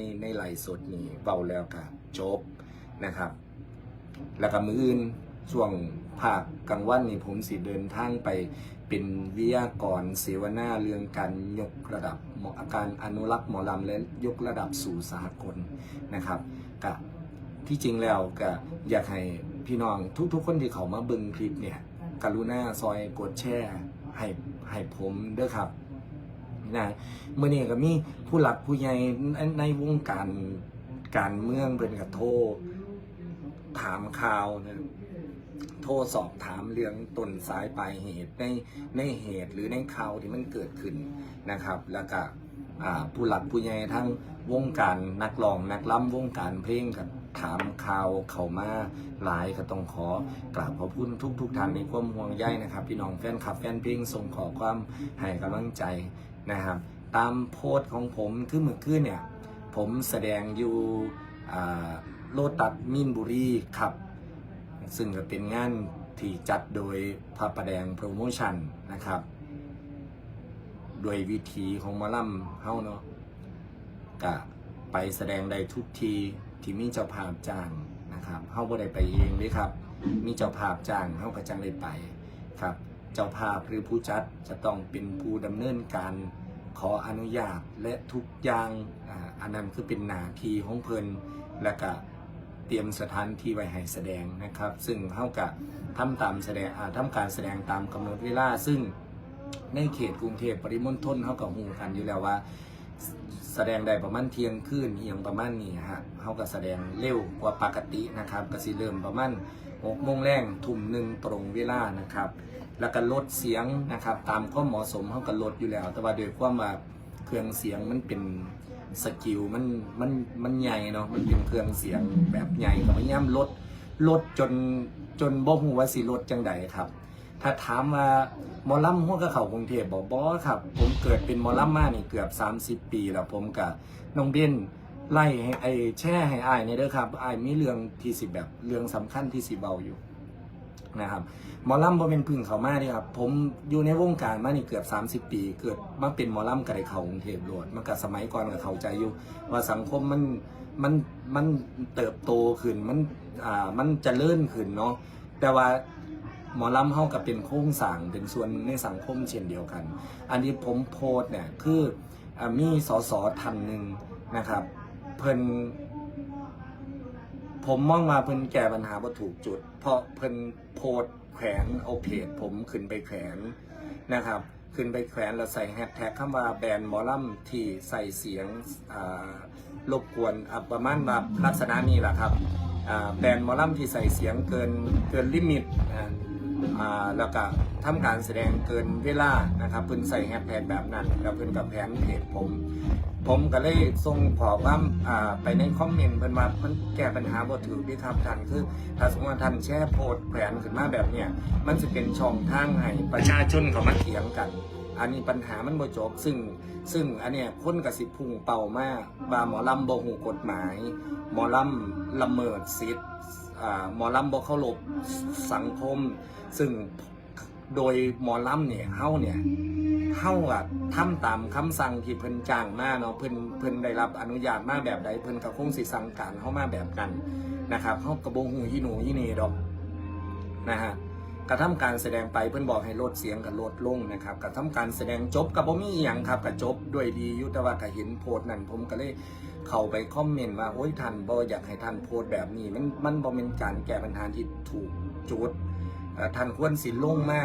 ในในไลฟ์สดนี่เบาแล้วก็จบนะครับ แล้วก็มืออื่นช่วงภาคกลางวันนี่ผมสิเดินทางไปเป็นวิทยากรเสวนาเรื่องการยกระดับหมออาการอนุรักษ์หมอลำและยกระดับสู่สากลนะครับกับที่จริงแล้วก็อยากให้พี่น้องทุกๆ คนที่เขามาเบึงคลิปเนี่ยกรุณาซอยกดแชร์ให้ให้ผมด้วยครับ นะเมื่อนี้ก็มีผู้หลักผู้ใหญ่ในวงการการเมืองเป็นกับโทรถามข่าวนะโทรสอบถามเรื่องต้นสายปลายเหตุในในเหตุหรือในข่าวที่มันเกิดขึ้นนะครับ แล้วก็ผู้หลักผู้ใหญ่ทั้งวงการนักร้องนักล้ำวงการเพลงกับถามข่าวเขามาหลายก็ต้องขอกราบขอบคุณทุกทุกๆท่านในความห่วงใยนะครับ พี่น้องแฟนคลับแฟนเพลงส่งขอความให้กำลังใจ นะครับ ตามโพสต์ของผมคือเมื่อคืนเนี่ย ผมแสดงอยู่โลตัสมินบุรีครับ ซึ่งก็เป็นงานที่จัดโดยพระประแดงโปรโมชั่นนะครับ โดยวิธีของมอลัมเฮาเนาะก็ไปแสดงได้ทุกทีที่มีเจ้าภาพจ้างนะครับเฮาบ่ได้ไปเองเลยครับ มีเจ้าภาพจ้างเฮาก็จังได้ไปครับ เจ้าภาพหรือผู้จัดจะต้องเป็นผู้ดำเนินการขออนุญาตและทุกอย่างอันนั้นคือเป็นหน้าที่ของเพิ่นและก็เตรียมสถานที่ไว้ให้แสดงนะครับ ซึ่งเท่ากับทำตามแสดงอ่าทำการแสดงตามกำหนดเวลา ซึ่งในเขตกรุงเทพปริมณฑลเท่ากับหูกันอยู่แล้วว่า แสดงได้ประมาณเที่ยงคืนเอียงประมาณนี้ฮะเขาก็แสดงเร็วกว่าปกตินะครับก็สิเริ่มประมาณ หกโมงแรงทุ่มหนึ่งตรงเวลานะครับ แล้วก็ลดเสียงนะครับ ตามข้อเหมาะสมเขาก็ลดอยู่แล้ว แต่ว่าโดยความว่าเครื่องเสียงมันเป็นสกิลมันมันมันใหญ่เนาะมันเป็นเครื่องเสียงแบบใหญ่ก็พยายามลดลดจนจนบ่ฮู้ว่าสิลดจังใดครับ ถ้าถามว่าหมอลำหัวกระเขากรุงเทพบอกบอครับ ผมเกิดเป็นหมอลำมานี่เกือบ 30 ปีแล้วผมกับน้องเบน ไล่ให้ไอ้แช่ให้อายในเด้อครับอายมีเรื่องที่สิแบบเรื่องสำคัญที่สิเบาอยู่นะครับหมอลำบ่เป็นพึ่งเขามาเดิครับผมอยู่ในวงการมานี่เกือบ 30 ปี เกิดมาเป็นหมอลำกับไอ้เขากรุงเทพโลดมันกับสมัยก่อนกับเขาใจอยู่ ว่าสังคมมันมันมันเติบโตขึ้นมันอ่ามันจเจริญขึ้นเนาะแต่ว่าหมอลำเฮากับเป็นโครงสร้างเป็นส่วนในสังคมเช่นเดียวกัน อันนี้ผมโพสเนี่ยคืออามีสสท่านหนึ่งนะครับ เพิ่นผมมองมาเพิ่นแก้ปัญหาบ่ถูกจุด เพราะเพิ่นโพสแขวนเอาเพจผมขึ้นไปแขวนนะครับ ขึ้นไปแขวนแล้วใส่แฮชแท็กคำว่าแบรนด์หมอลำที่ใส่เสียงอ่ารบกวนอะประมาณแบบลักษณะนี้แหละครับอ่าแบรนด์หมอลลัมที่ใส่เสียงเกินเกินลิมิตอ่าแล้วก็ทำการแสดงเกินเวลานะครับเพิ่นใส่แฮชแท็กแบบนั้น แล้วเพิ่นกับแผนเพจผม ผมก็เลยส่งขอความอ่าไปในคอมเมนต์เพิ่นว่ามันแก้ปัญหาบ่ถูกที่ครับท่านคือถ้าสมมติว่าท่านแชร์โพสต์แขวนขึ้นมาแบบเนี้ยมันจะเป็นช่องทางให้ประชาชนเขามาเถียงกัน อันนี้ปัญหามันบ่จบซึ่ง ซึ่งอันเนี้ยคนกสิพุ่งเป่ามากว่าหมอลำบ่หูกฎหมาย หมอลำละเมิดสิทธิ์อ่าหมอลำบ่เคารพสังคม ซึ่งโดยหมอลำเนี่ยเฮาเนี่ย เฮาอะทำตามคำสั่งที่เพิ่นจ้างมาเนาะเพิ่นเพิ่นได้รับอนุญาตมาแบบใดเพิ่นก็คงสิสั่งการเฮามาแบบกันนะครับเฮาก็บ่ฮู้ยี่หนูยี่นีดอกนะฮะกระทำการแสดงไปเพื่อนบอกให้ลดเสียงกับลดลงนะครับกระทำการแสดงจบกับผมมีอย่างครับกับจบด้วยดียุตว่าก็เห็นโพสนั้นผมก็เลยเข้าไปคอมเมนต์ว่าโอ้ยท่านบออยากให้ท่านโพสแบบนี้ มันมันบอเป็นการแก้ปัญหาที่ถูกจุดท่านควรสิลงมา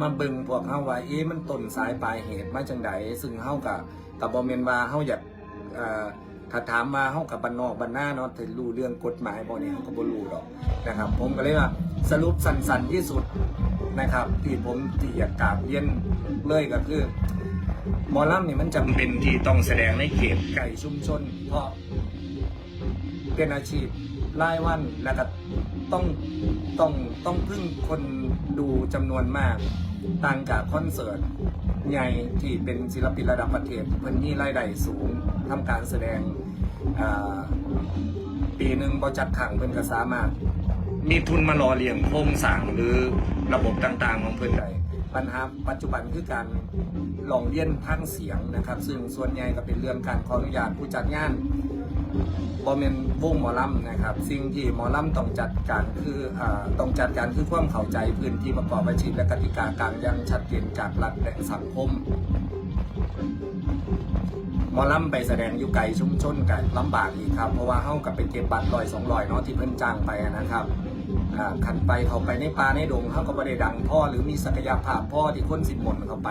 มาเบิ่งพวกเฮาว่าเอ๊ะมันต้นสายปลายเหตุมาจังใดซึ่งเฮากับกับบอมเมนว่าเฮาอยากถ้าถามมาเฮากับบ้านนอกบ้านหน้าเนาะถึงรู้เรื่องกฎหมายบ่เนี่ยเฮาก็บ่รู้ดอกนะครับ ผมก็เลยว่าสรุปสั้นๆที่สุดนะครับ ที่ผมที่อยากกราบเรียนเลยก็คือหมอลำนี่มันจำเป็นที่ต้องแสดงในเขตไก่ชุมชน เพราะเป็นอาชีพรายวันแล้วก็ ต้องต้องต้องพึ่งคนดูจำนวนมาก ต่างจากคอนเสิร์ตใหญ่ที่เป็นศิลปินระดับประเทศเพิ่นมีรายได้สูงทำการแสดงอ่าปีหนึ่งบริจัดขังเพิ่นก็สามารถ มีทุนมาหล่อเลี้ยงโครงสร้างหรือระบบต่างๆของเพื่อนใดปัญหาปัจจุบันคือการหลองเลียนทางเสียงนะครับ ซึ่งส่วนใหญ่ก็เป็นเรื่องการขออนุญาตผู้จัดงาน บอมเมนวงหมอลำนะครับ สิ่งที่หมอลำต้องจัดการคืออ่าต้องจัดการคือความเข้าใจพื้นที่ประกอบอาชีพและกติกากางอยังชัดเจนจากรัฐและสังคมหมอลำไปแสดงอยู่ไกลชุมชนกันลำบากอีกครับ เพราะว่าเฮากับไปเก็บบัตรลอยสองลอยเนาะที่เพิ่นจ้างไปนะครับขันไปเขาไปในป่าในดงเฮาก็บ่ได้ดังพ่อหรือมีศักยภาพพ่อที่คนสิบมนเขาไป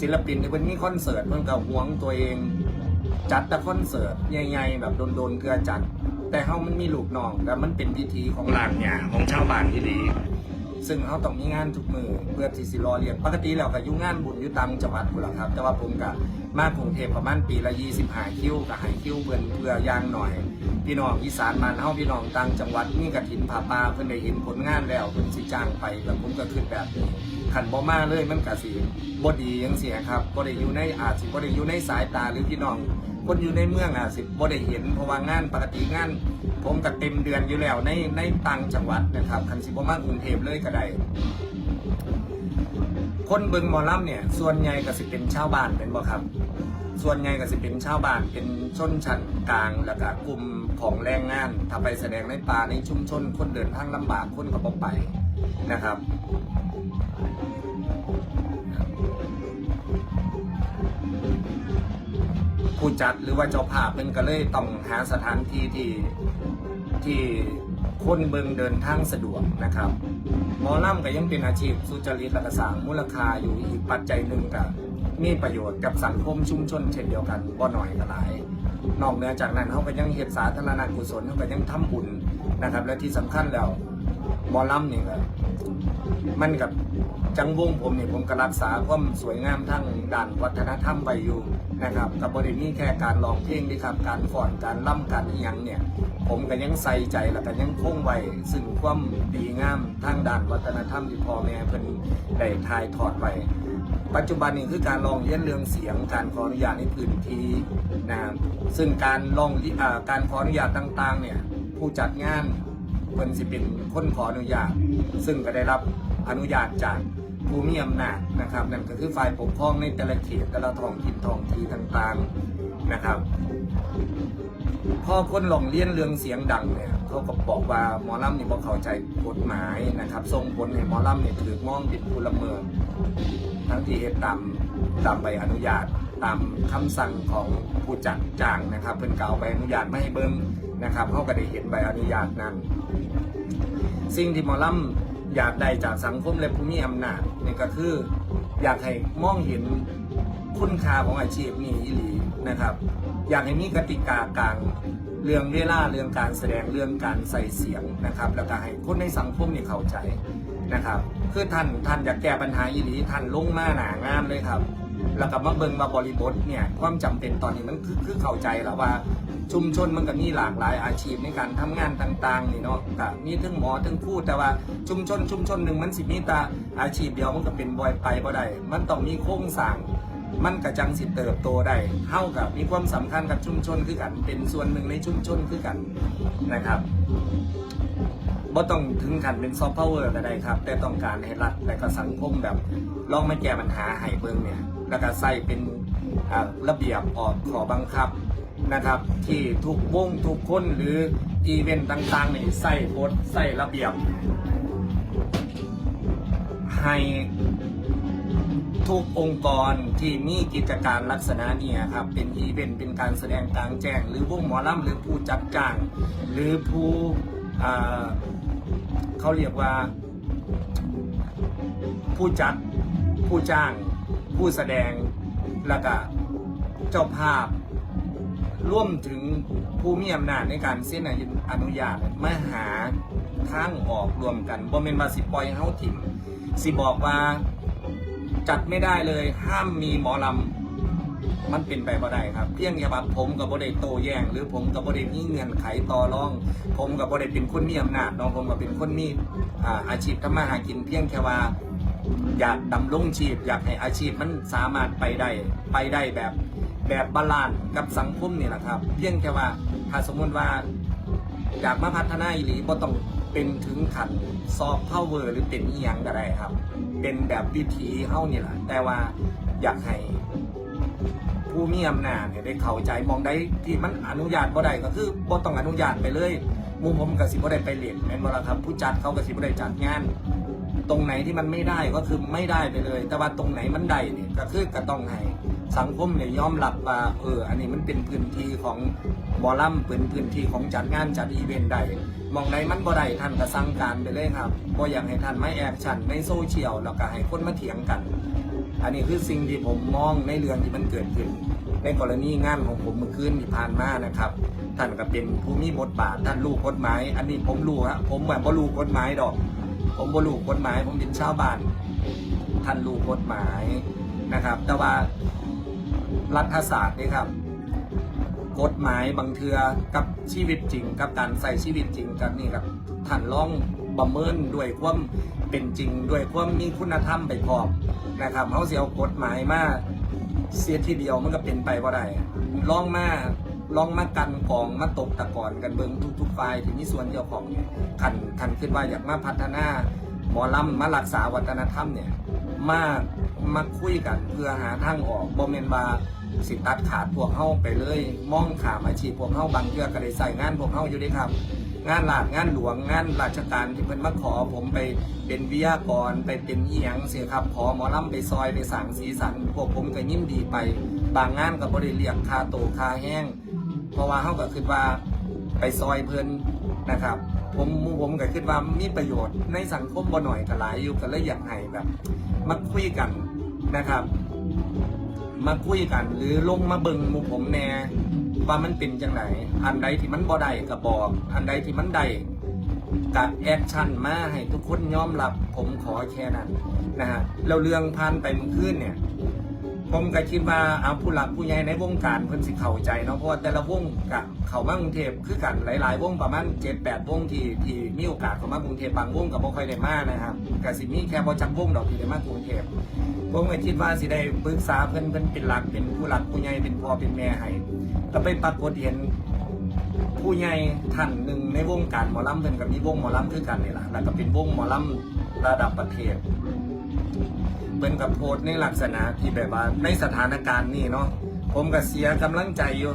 ศิลปินที่เพิ่นมีคอนเสิร์ตเพิ่นก็หวงตัวเอง จัดแต่คอนเสิร์ตใหญ่ๆแบบโดนๆเกลือจัด แต่เฮามันมีลูกน้องแล้วมันเป็นพิธีของหลานหยาของชาวบ้านที่ดีซึ่งเขาต้องมีงานทุกมือเพื่อที่สิรอเรียนปกติแล้วก็ยู่งงานบุญอยู่ตามจังหวัดพุ่นล่ะครับ แต่ว่าผมก็มากรุงเทพประมาณปีละ25คิวก็ให้คิวเพิ่นเพื่อย่างหน่อย พี่น้องอีสานมานเฮาพี่น้องต่างจังหวัดมีกฐินผาป่าเพิ่นได้เห็นผลงานแล้วเพิ่อนสิจ้างไปแล้วผมก็คิดแบบนี้คันบ่มาเลยมันก็สิบ่ดีจังซี่ครับบ่ได้อยู่ในอาจสิบ่ได้อยู่ในสายตาหรือพี่น้อง คนอยู่ในเมืองอาจสิบ่ได้เห็นเพราะว่างานปกติงาน ผมก็เต็มเดือนอยู่แล้วในในต่างจังหวัดนะครับคันสิบมากรุงเทพเลยก็ได้คนเบิงหมอลำเนี่ยส่วนใหญ่ก็สิเป็นชาวบ้านเป็นบ่ครับ ส่วนใหญ่ก็สิเป็นชาวบ้านเป็นชนชั้นกลางแล้วก็กลุ่มของแรงงานถ้าไปแสดงในป่าในชุมชน คนเดินทางลำบากคนก็บ่ไปนะครับ ผู้จัดหรือว่าเจ้าภาพเป็นก็เลยต้องหาสถานที่ที่ที่คนเบิงเดินทางสะดวกนะครับหมอลำก็ยังเป็นอาชีพสุจริตและก็สร้างมูลค่าอยู่อีกปัจจัยหนึ่งกับมีประโยชน์กับสังคมชุมชนเช่นเดียวกันบ่หน่อยก็หลาย นอกเหนือจากนั้นเขาก็ยังเหตุสาธารณกุศลเขาก็ยังทำบุญนะครับ และที่สำคัญแล้วหมอลำนี่ก็มันกับจังวงผมเนี่ยผมก็รักษาความสวยงามทั้งด้านวัฒนธรรมไปอยู่ นะครับกับบริมีแค่การร้องเพลงนี่ครับ การฟอนการล่ำการอิหยังเนี่ย ผมก็ยังใส่ใจแล้วก็ยังคงไว้ซึ่งความดีงามทางด้านวัฒนธรรมที่พ่อแม่เพิ่นได้ถ่ายทอดไว้ปัจจุบันนี้คือการลองเรียนเรื่องเสียง การขออนุญาตในพื้นที่นะครับซึ่งการลองอการขออนุญาตต่างๆเนี่ยผู้จัดงานเพิ่นสิเป็นคนขออนุญาต ซึ่งก็ได้รับอนุญาตจาก ผู้มีอำนาจนะครับนั่นก็คือฝ่ายปกครองในแต่ละเขตแต่ละท้องถิ่นท้องที่ต่างๆนะครับ พอคนหลงเรียนเรื่องเสียงดังเนี่ยเขาก็บอกว่าหมอลำนี่บ่เข้าใจกฎหมายนะครับส่งผลให้หมอลำเนี่ยถูกมองเป็นผู้ละเมิดทั้งที่เฮ็ดตามตามใบอนุญาตตามคำสั่งของผู้จัดจ้างนะครับเพิ่นก็เอาใบอนุญาตไมาให้เบิ่งนะครับเขาก็ได้เห็นใบอนุญาตนั้น สิ่งที่หมอลำ อยากได้จากสังคมและผู้มีอำนาจนี่ก็คืออยากให้มองเห็นคุณค่าของอาชีพนี้อีหลีนะครับ อยากให้มีกติกากลางเรื่องเวลาเรื่องการแสดงเรื่องการใส่เสียงนะครับ แล้วก็ให้คนในสังคมนี่เข้าใจนะครับ คือท่านท่านอยากแก้ปัญหาอีหลีท่านลงมาหนางานเลยครับ แล้วก็มาเบิ่งมาบริบทเนี่ยความจำเป็นตอนนี้มันคือคือเข้าใจแล้วว่าชุมชนมันก็มีหลากหลายอาชีพในการทำงานต่างๆนี่เนาะก็มีทั้งหมอทั้งพูดแต่ว่าชุมชนชุมชนหนึ่งมันสิมีแต่อาชีพเดียวมันก็เป็นบอยไปบ่ได้มันต้องมีโครงสร้างมันกระจังสิเติบโตได้เท่ากับมีความสำคัญกับชุมชนคือกัน เป็นส่วนหนึ่งในชุมชนคือกันนะครับ บ่ต้องถึงขั้นเป็นซอฟต์พาวเวอร์ก็ได้ครับ แต่ต้องการให้รัฐและก็สังคมแบบลองมาแก้ปัญหาให้เบิ่งเนี่ย แล้วก็ใส่เป็นระเบียบออกขอบังคับนะครับ ที่ทุกวงทุกคนหรืออีเวนต์ต่างๆนี่ใส่กฎใส่ระเบียบ ให้ทุกองค์กรที่มีกิจการลักษณะนี่ยครับ เป็นอีเวนต์เป็นการแสดงกลางแจ้ง หรือวงหมอลำหรือผู้จัดจ้างหรือผู้ เขาเรียกว่า ผู้จัด ผู้จ้าง ผู้แสดง แล้วก็เจ้าภาพร่วมถึงผู้มีอำนาจในการเซ็นอนุญาตมาหาทางออกรวมกันบ่เมนมาสิปล่อยเฮาถิ่มสิบอกว่าจัดไม่ได้เลยห้ามมีหมอลำ มันเป็นไปบ่ได้ครับเพียงแค่ว่าผมกับบ่ได้โตแย้งหรือผมกับบ่ได้มีเงื่อนไขต่อรอง ผมกับบ่ได้เป็นคนมีอำนาจน้องผมกับเป็นคนมีอาชีพทำมาหากิน เพียงแค่ว่าอยากดำรงชีพ อยากให้อาชีพมันสามารถไปได้ไปได้แบบแบบบาลานซ์กับสังคมนี่แหละครับ เพียงแค่ว่าถ้าสมมติว่าอยากมาพัฒนาอีหลีก็ต้องเป็นถึงขันซอฟต์พาวเวอร์หรือเป็นอีหยังก็ได้ครับ เป็นแบบวิธีเฮ้านี่แหละแต่ว่าอยากให้ ผู้มีอำนาจเนี่ยได้เข้าใจมองได้ที่มันอนุญาตบ่ได้ก็คือบ่ต้องอนุญาตไปเลยมู่ผมก็สิบ่ได้ไปเล่นแม่นบ่ล่ะครับ ผู้จัดเขาก็สิบ่ได้จัดงาน ตรงไหนที่มันไม่ได้ก็คือไม่ได้ไปเลย แต่ว่าตรงไหนมันได้เนี่ยก็คือก็ต้องให้สังคมเนี่ยยอมรับว่าเอออันนี้มันเป็นพื้นที่ของบอลลัมเป็นพื้นที่ของจัดงานจัดอีเวนต์ได้มองไหนมันบ่ได้ท่านก็สั่งการไปเลยครับบ่อยากให้ท่านไม่แอบฉันในโซเชียลแล้วก็ให้คนมาเถียงกัน อันนี้คือสิ่งที่ผมมองในเรื่องที่มันเกิดขึ้น ในกรณีงานของผมเมื่อคืนที่ผ่านมานะครับ ท่านก็เป็นผู้มีบทบาทท่านรู้กฎหมาย อันนี้ผมรู้ฮะผมแบบบ่รู้กฎหมายดอก ผมบ่รู้กฎหมาย ผมเป็นชาวบ้าน ท่านรู้กฎหมายนะครับ แต่ว่ารัฐศาสตร์นี่ครับกฎหมายบางเทือกับชีวิตจริง กับการใส่ชีวิตจริงกันนี่ครับท่านลอง ประเมินด้วยความเป็นจริงด้วยความมีคุณธรรมไปพร้อมนะครับเขาเสียกฎหมายมาเสียทีเดียวมันก็เป็นไปว่าได้ลองมาลองมากันกองมาตกตะกอนกันเบิงทุกๆฝ่ายที่มีส่วนเกี่ยวของเนี่ยคันคันคิดว่าอยากมาพัฒนาหมอลำมารักษาวัฒนธรรมเนี่ยมามาคุยกันเพื่อหาทางออกบ่แม่นว่าสิตัดขาดพวกเฮาไปเลย มองขามาชีพพวกเฮาบางเทื่อก็ได้ใส่งานพวกเฮาอยู่เด้ครับ งานหลาดงานหลวงงานราชการที่เพิ่นมาขอผมไปเป็นวิทยากรไปเป็นเอียงเสียครับขอหมอลำไปซอยไปสั่งสีสันพวกผมก็ยินดีไป บางงานก็บ่ได้เรียกคาโตคาแห้ง เพราะว่าเฮาก็คิดว่าไปซอยเพิ่นนะครับผมผมก็คิดว่ามีประโยชน์ในสังคมบ่หน่อยก็หลายอยู่ก็เลยอยากให้แบบมาคุยกันนะครับ มาคุยกันหรือลงมาเบิ่งมู่ผมแน่ ว่ามันเป็นจังไหนอันใดที่มันบ่ได้ก็บอก อันใดที่มันได้กับแอคชั่นมาให้ทุกคนยอมรับผมขอแค่นั้นนะฮะแล้วเรื่องผ่านไปเมื่อคืนเนี่ย ผมก็คิดว่าเอาผู้หลักผู้ใหญ่ในวงการเพิ่นสิเข้าใจเนาะเพราะว่าแต่ละวงกะเข้ามากรุงเทพคือกันหลาย ๆ วงประมาณ7 8วงที่ที่มีโอกาสเข้ามากรุงเทพบางวงก็บ่ค่อยได้มานะครับก็สิมีแค่บ่จักวงดอกที่ได้มากรุงเทพผมก็คิดว่าสิได้ปรึกษาเพิ่นเพิ่นเป็นหลักเป็นผู้หลักผู้ใหญ่เป็นพ่อเป็นแม่ให้ ก็ไปปรากฏเห็นผู้ใหญ่ท่านหนึ่งในวงการหมอลำเพิ่นก็มีวงหมอลำคือกันนี่ล่ะแล้วก็เป็นวงหมอลำระดับประเทศเป็นกับโพสในลักษณะที่แบบว่าในสถานการณ์นี้เนาะผมก็เสียกำลังใจอยู่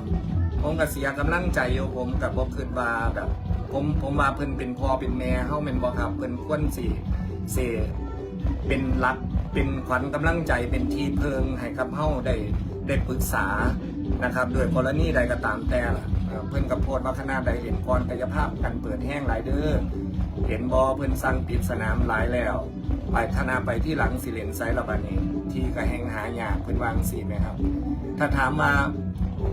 ผมก็เสียกำลังใจอยู่ผมกับบอกคิดว่าแบบผมผมว่าเพิ่นเป็นพ่อเป็นแม่เฮาแม่นบ่ครับเพิ่นควรสิเสเป็นรักเป็นขวัญกำลังใจเป็นที่เพิงให้กับเฮาได้ได้ปรึกษา นะครับโดยกรณีใดก็ตามแต่ล่ะเอ่อเพิ่นกับโพสต์ว่าคณะใดเห็นก่อนกายภาพกันเปิดแห้งหลายเด้อเห็นบอเพิ่นสั่งปิดสนามหลายแล้ว ไปธนาไปที่หลังสิเลนไซด์ระบาดนี้ที่ก็แหงหายากเพิ่นวางสีไหมครับ ถ้าถามมา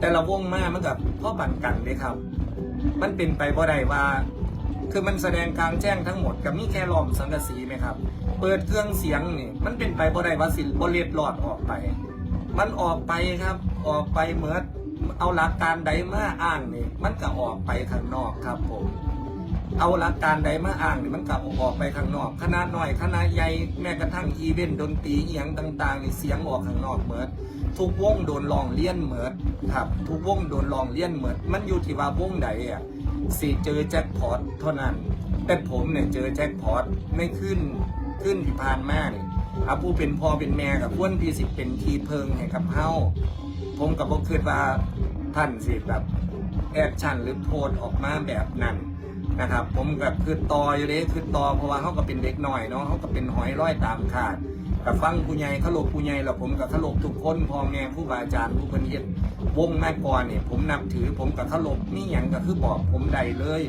แต่ละวงมามันกับพ่อบันกันเลยครับ มันเป็นไปบ่ได้ว่า คือมันแสดงกลางแจ้งทั้งหมดกับมีแค่ล้อมสังกะสีไหมครับ เปิดเครื่องเสียงนี่มันเป็นไปบ่ได้ว่าสิบ่เลียดรอดออกไป มันออกไปครับ ออกไปเหมือนเอาหลักการใดมาอ้างนี่มันก็ออกไปข้างนอกครับผม เอาหลักการใดมาอ้างนี่มันกลับออกไปข้างนอกขนาดน้อยขนาดใหญ่แม้กระทั่งอีเวนต์ดนตรีเอียงต่างๆนี่เสียงออกข้างนอกเหมือนทุกวงโดนลองเลี้ยนเหมือนครับ ทุกวงโดนลองเลี้ยนเหมือนมันอยู่ที่ว่าวงใดอะสิเจอแจ็คพอตเท่านั้น แต่ผมเนี่ยเจอแจ็คพอตไม่ขึ้นขึ้นที่ผ่านมาเนี่ย อาผู้เป็นพ่อเป็นแม่กับพ้นที่สิเป็นทีเพิงให้กับเฮาผมกับบ่คิดว่าท่านสิแบบแอคชั่นหรือโพสออกมาแบบนั้นนะครับ ผมกับคือต่ออยู่เด้คือต่อเพราะว่าเขาก็เป็นเด็กหน่อยเนาะเขาก็เป็นหอยร้อยตามขาดกับฟังผู้ใหญ่ขลบผู้ใหญ่แล้วผมกับขลบทุกคนพ่อแม่ผู้บาอาจารย์ผู้เพิ่นเฮ็ดวงแม่ก่อนเนี่ยผมนับถือผมกับขลบมีหยังก็คือบอกผมได้เลย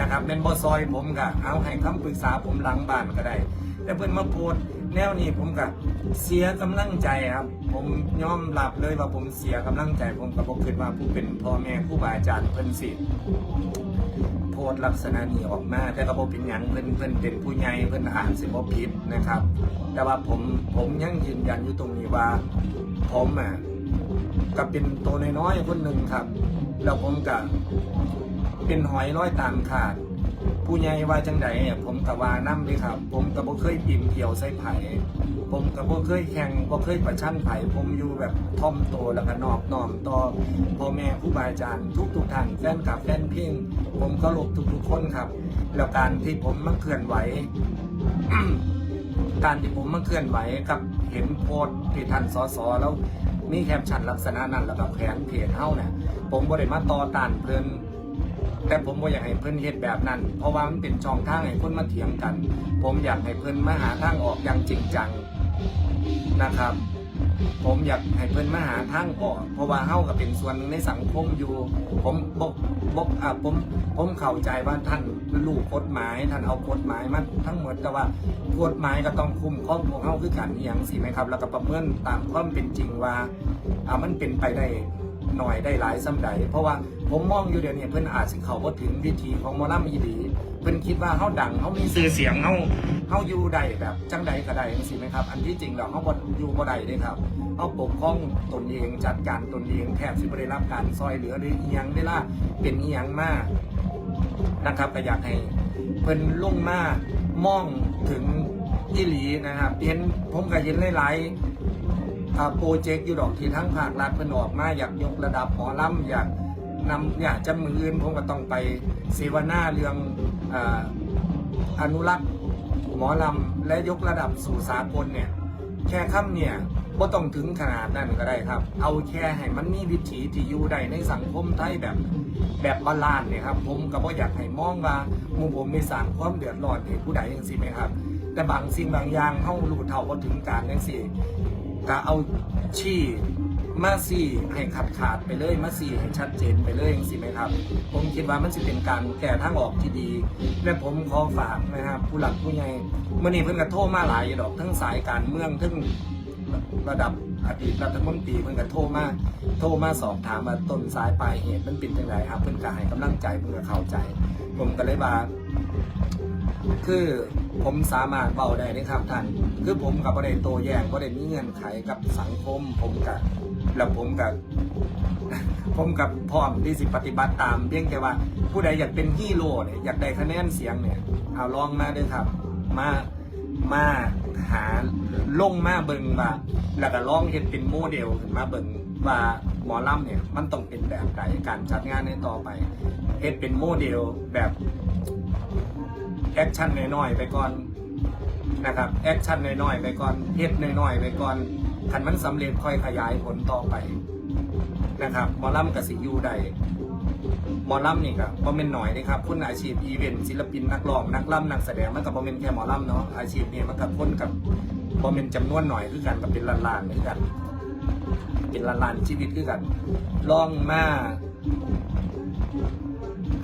นะครับเป็นบอซอยผมก็เอาให้คำปรึกษาผมหลังบ้านก็ได้แต่เพิ่อนมาโพสต์ แนวนี้ผมก็เสียกำลังใจครับ ผมยอมรับเลยว่าผมเสียกำลังใจ ผมก็บอกคิดว่าผู้เป็นพ่อแม่ผู้บาอาจารย์เพิ่นสิโพสต์ลักษณะนี้ออกมาแต่ก็บ่เป็นหยังเพิ่นเพิ่นเป็นผู้ใหญ่เพิ่นอ่านสิบ่ผิดนะครับ แต่ว่าผมผมยังยืนยันอยู่ตรงนี้ว่า ผมอะก็เป็นตัวน้อยๆคนหนึ่งครับ แล้วผมก็เป็นหอยร้อยตามขาด ผู้ใหญ่ว่าจังใดผมก็ว่านํเลยครับ ผมก็บ่เคยปีนเกี่ยวใส่ไผ่ผมก็บ่เคยแข่งบ่เคยประชันไผ่ผมอยู่แบบท่อมโตแล้วก็นอบน้อมต่อพ่อแม่ครูบาอาจารย์ทุกทุกๆท่านแฟนคลับแฟนเพลงผมเคารพทุกๆคนครับ แล้วการที่ผมมาเคลื่อนไหวการที่ผมมาเคลื่อนไหวกับเห็นโพสที่ท่านสอสอแล้วมีแคปชั่นลักษณะนั้นแล้วก็แขนเพจเฮาเนี่ยผมบ่ได้มาต่อต้านเพิ่น แต่ผมบ่อยากให้เพิ่นเฮ็ดแบบนั้น เพราะว่ามันเป็นช่องทางให้คนมาเถียงกัน ผมอยากให้เพิ่นมาหาทางออกอย่างจริงจังนะครับ ผมอยากให้เพิ่นมาหาทางออก เพราะว่าเฮาก็เป็นส่วนหนึ่งในสังคมอยู่ ผมบกบกอ่าผมผมเข้าใจว่าท่านลูกกฎหมาย ท่านเอากฎหมายมาทั้งหมดแต่ว่ากฎหมายก็ต้องคุมข้อพวกเฮาคือกันอย่างสิไหมครับ แล้วก็ประเมินตามความเป็นจริงว่าอ่ามันเป็นไปได้ หน่อยได้หลายสำใดเพราะว่าผมมองอยู่เดี๋ยวนี้เพิ่นอาจสิเขาบ่ถึงวิธีของมอลำอีหลีเพิ่นคิดว่าเฮาดังเฮามีชื่อเสียงเฮาเฮาอยู่ได้แบบจังใดก็ได้จังซี่ไหมครับ อันที่จริงแล้วเฮาบ่อยู่บ่ได้เด้ครับเอาปกป้องตนเองจัดการตนเองแทบสิบได้รับการซอยเหลือหรืออีหยังได้ล่ะเป็นอีหยังมากนะครับก็อยากให้เพิ่นลงมามองถึงอีหลีนะครับเห็นผมก็เห็นหลายๆ โปรเจกต์อยู่ดอกที่ทั้งภาครัฐเพิ่นออกมาอยากยกระดับหมอลำอยากนำอยากจะมืออื่นผมก็ต้องไปเสวนาเรื่องออนุรักษ์หมอลำและยกระดับสู่สากลเนี่ยแค่คำเนี่ยบ่ต้องถึงขนาดนั้นก็ได้ครับ เอาแค่ให้มันมีวิถีที่อยู่ได้ในสังคมไทยแบบแบบบาลานซ์เนี่ยครับ ผมก็บ่อยากให้มองว่ามู่ผมมีสร้างความเดือดร้อนให้ผู้ใดจังซี่ไหมครับ แต่บางสิ่งบางอย่างเฮารู้เท่าบ่ถึงการจังซี่ ก็เอาชี้มาสี่ให้ขาดขาดไปเลยมาสี่ให้ชัดเจนไปเลยสิไหมครับ ผมคิดว่ามันจะเป็นการแก้ทางออกที่ดี และผมขอฝากนะครับผู้หลักผู้ใหญ่เมื่อนี้เพิ่นก็โทษมาหลายดอกทั้งสายการเมืองทั้งระดับ อดีตรัฐมนตรีเพิ่นก็โทรมาโทรมาสอบถามว่าต้นสายปลายเหตุมันเป็นจังไดครับเพิ่นก็ให้กำลังใจเพิ่นก็เข้าใจ ผมก็เลยว่าคือผมสามารถเบาได้นะครับท่าน คือผมกับประเด็นโตแยงประเด็นมีเงื่อนไขกับสังคม ผมกับแล้วผมกับผมกับพร้อมที่สิปฏิบัติตามเพียงแต่ว่าผู้ใดอยากเป็นฮีโร่เนี่ยอยากได้คะแนนเสียงเนี่ยเอาลองมาเด้วยครับ มามา หาลงมาเบิงว่าแล้วก็ลองเห็นเป็นโมเดลขึ้นมาเบิงว่าหมอลำเนี่ยมันต้องเป็นแบบไหนการจัดงานในต่อไปเห็นเป็นโมเดลแบบแอคชั่นน้อยๆไปก่อนนะครับแอคชั่นน้อยๆไปก่อนเฮ็ดน้อยๆไปก่อนคันมันสำเร็จค่อยขยายผลต่อไปนะครับหมอลำกับสิยูได้ หมอลำนี่ก็บ่เป็นหน่อยนะครับคนอาชีพอีเวนต์ศิลปินนักร้องนักล่ำนักแสดงมันก็บ่เป็นแค่หมอลำเนาะอาชีพนี่มันก็คนกับบ่เป็นจำนวนหน่อยคือกันกับเป็นล้านๆคือกัน เป็นล้านๆชีวิตคือกันล่องมา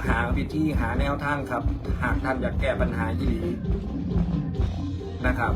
หาวิธีหาแนวทางครับ หากท่านอยากแก้ปัญหาที่ดีนะครับ